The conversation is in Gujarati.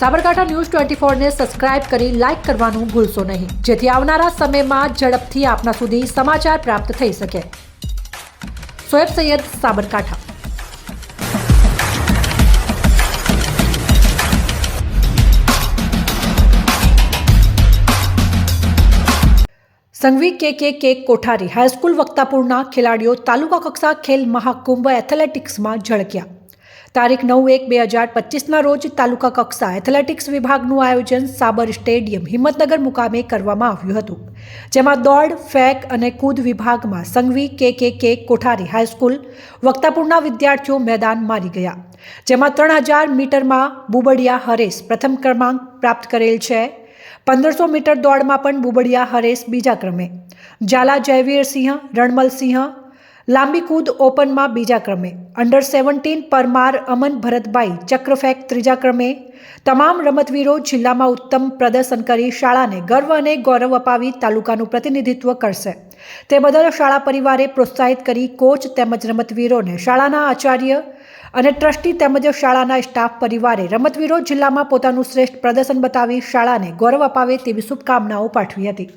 સાબરકાંઠા ન્યૂઝ ટ્વેન્ટી ફોરને સબસ્ક્રાઇબ કરી લાઇક કરવાનું ભૂલશો નહીં. જેથી આવનારા સમયમાં ઝડપથી આપના સુધી સમાચાર પ્રાપ્ત થઈ શકે. સોએબ સૈયદ, સાબરકાંઠા. સંઘવી કે કે કે કોઠારી હાઈસ્કૂલ વક્તાપુરના ખેલાડીઓ તાલુકા કક્ષા ખેલ મહાકુંભ એથ્લેટિક્સમાં ઝળક્યા. તારીખ નવ એક બે હજાર પચીસના રોજ તાલુકા કક્ષા એથ્લેટિક્સ વિભાગનું આયોજન સાબર સ્ટેડિયમ હિંમતનગર મુકામે કરવામાં આવ્યું હતું. જેમાં દોડ, ફેક અને કૂદ વિભાગમાં સંઘવી કે કે કે કોઠારી હાઈસ્કૂલ વક્તાપુરના વિદ્યાર્થીઓ મેદાન મારી ગયા. જેમાં ત્રણ હજાર મીટરમાં બુબડિયા હરેશ પ્રથમ ક્રમાંક પ્રાપ્ત કરેલ છે. પંદરસો મીટર દોડમાં પણ બુબડિયા હરેશ બીજા ક્રમે. ઝાલા જયવીરસિંહ રણમલસિંહ લાંબી કૂદ ઓપનમાં બીજા ક્રમે. અંડર સેવન્ટીન પરમાર, અમન ભરતભાઈ, ચક્રફેક ત્રીજા ક્રમે. તમામ રમતવીરો જિલ્લામાં ઉત્તમ પ્રદર્શન કરી શાળાને ગર્વ અને ગૌરવ અપાવી તાલુકાનું પ્રતિનિધિત્વ કરશે. તે બદલ શાળા પરિવારે પ્રોત્સાહિત કરી કોચ તેમજ રમતવીરોને શાળાના આચાર્ય અને ટ્રસ્ટી તેમજ શાળાના સ્ટાફ પરિવારે રમતવીરો જિલ્લામાં પોતાનું શ્રેષ્ઠ પ્રદર્શન બતાવી શાળાને ગૌરવ અપાવે તેવી શુભકામનાઓ પાઠવી હતી.